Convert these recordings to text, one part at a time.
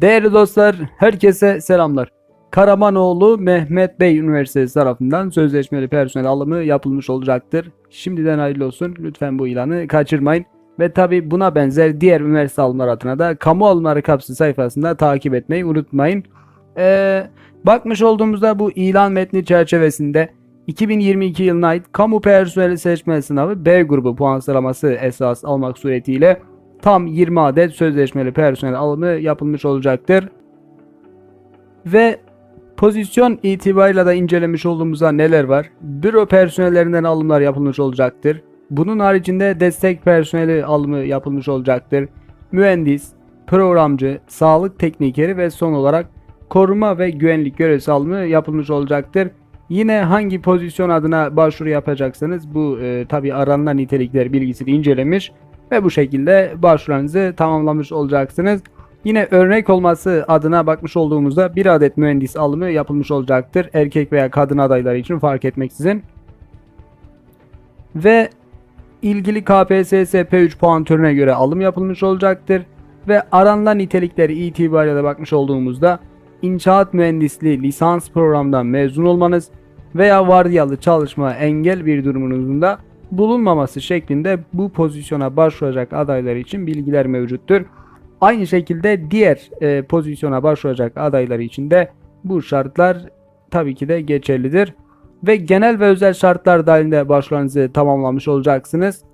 Değerli dostlar, herkese selamlar. Karamanoğlu Mehmet Bey Üniversitesi tarafından sözleşmeli personel alımı yapılmış olacaktır. Şimdiden hayırlı olsun. Lütfen bu ilanı kaçırmayın. Ve tabi buna benzer diğer üniversite alımlar adına da kamu alımları kapsı sayfasında takip etmeyi unutmayın. Ee, bakmış olduğumuzda bu ilan metni çerçevesinde 2022 yılına ait kamu personeli seçme sınavı B grubu puan sıralaması esas almak suretiyle tam 20 adet sözleşmeli personel alımı yapılmış olacaktır. Ve pozisyon itibarıyla da incelemiş olduğumuzda neler var? Büro personellerinden alımlar yapılmış olacaktır. Bunun haricinde destek personeli alımı yapılmış olacaktır. Mühendis, programcı, sağlık teknikeri ve son olarak koruma ve güvenlik görevlisi alımı yapılmış olacaktır. Yine hangi pozisyon adına başvuru yapacaksanız bu e, tabi aranılan nitelikler bilgisini incelemiş ve bu şekilde başvurularınızı tamamlamış olacaksınız. Yine örnek olması adına bakmış olduğumuzda bir adet mühendis alımı yapılmış olacaktır. Erkek veya kadın adayları için fark etmeksizin. Ve ilgili KPSS P3 puan türüne göre alım yapılmış olacaktır. Ve aranılan nitelikleri itibariyle de bakmış olduğumuzda inşaat mühendisliği lisans programdan mezun olmanız veya vardiyalı çalışma engel bir durumunuzun da bulunmaması şeklinde bu pozisyona başvuracak adaylar için bilgiler mevcuttur. Aynı şekilde diğer e, pozisyona başvuracak adaylar için de bu şartlar tabii ki de geçerlidir. Ve genel ve özel şartlar dahilinde başvurularınızı tamamlamış olacaksınız.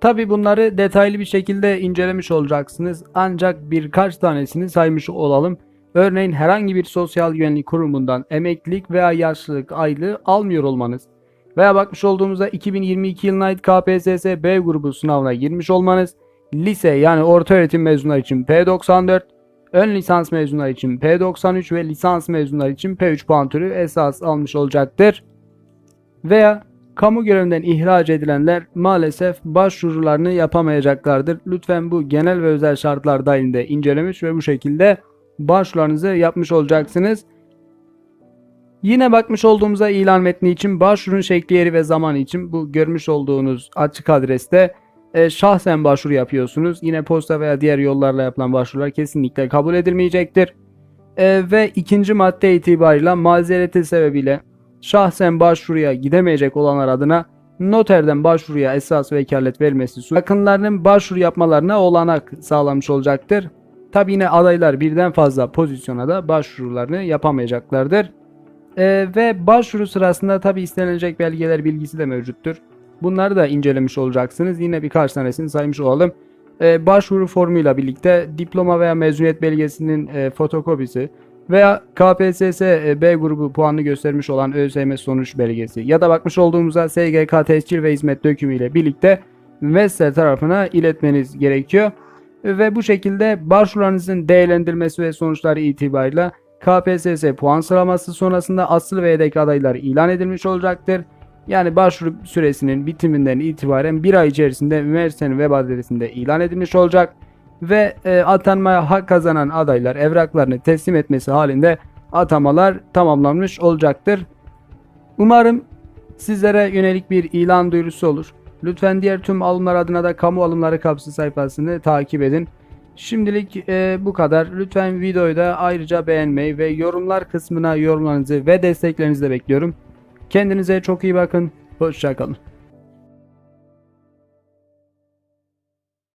Tabi bunları detaylı bir şekilde incelemiş olacaksınız. Ancak birkaç tanesini saymış olalım. Örneğin herhangi bir sosyal güvenlik kurumundan emeklilik veya yaşlılık aylığı almıyor olmanız. Veya bakmış olduğumuzda 2022 yılına ait KPSS B grubu sınavına girmiş olmanız. Lise yani orta öğretim mezunları için P94, ön lisans mezunları için P93 ve lisans mezunları için P3 puan türü esas almış olacaktır. Veya kamu görevinden ihraç edilenler maalesef başvurularını yapamayacaklardır. Lütfen bu genel ve özel şartlar dahilinde incelemiş ve bu şekilde başvurularınızı yapmış olacaksınız. Yine bakmış olduğumuzda ilan metni için başvurun şekli yeri ve zaman için bu görmüş olduğunuz açık adreste e, şahsen başvuru yapıyorsunuz. Yine posta veya diğer yollarla yapılan başvurular kesinlikle kabul edilmeyecektir. E, ve ikinci madde itibariyle mazereti sebebiyle şahsen başvuruya gidemeyecek olanlar adına noterden başvuruya esas vekalet vermesi yakınlarının başvuru yapmalarına olanak sağlamış olacaktır. Tabi yine adaylar birden fazla pozisyona da başvurularını yapamayacaklardır. Ee, ve başvuru sırasında tabi istenilecek belgeler bilgisi de mevcuttur. Bunları da incelemiş olacaksınız. Yine birkaç tanesini saymış olalım. Ee, başvuru formuyla birlikte diploma veya mezuniyet belgesinin e, fotokopisi veya KPSS e, B grubu puanını göstermiş olan ÖSYM sonuç belgesi ya da bakmış olduğumuzda SGK tescil ve hizmet dökümü ile birlikte üniversite tarafına iletmeniz gerekiyor. Ve bu şekilde başvurularınızın değerlendirilmesi ve sonuçları itibarıyla KPSS puan sıralaması sonrasında asıl ve yedek adaylar ilan edilmiş olacaktır. Yani başvuru süresinin bitiminden itibaren bir ay içerisinde üniversitenin web adresinde ilan edilmiş olacak. Ve e, atanmaya hak kazanan adaylar evraklarını teslim etmesi halinde atamalar tamamlanmış olacaktır. Umarım sizlere yönelik bir ilan duyurusu olur. Lütfen diğer tüm alımlar adına da kamu alımları kapsı sayfasını takip edin. Şimdilik e, bu kadar. Lütfen videoyu da ayrıca beğenmeyi ve yorumlar kısmına yorumlarınızı ve desteklerinizi de bekliyorum. Kendinize çok iyi bakın. Hoşçakalın.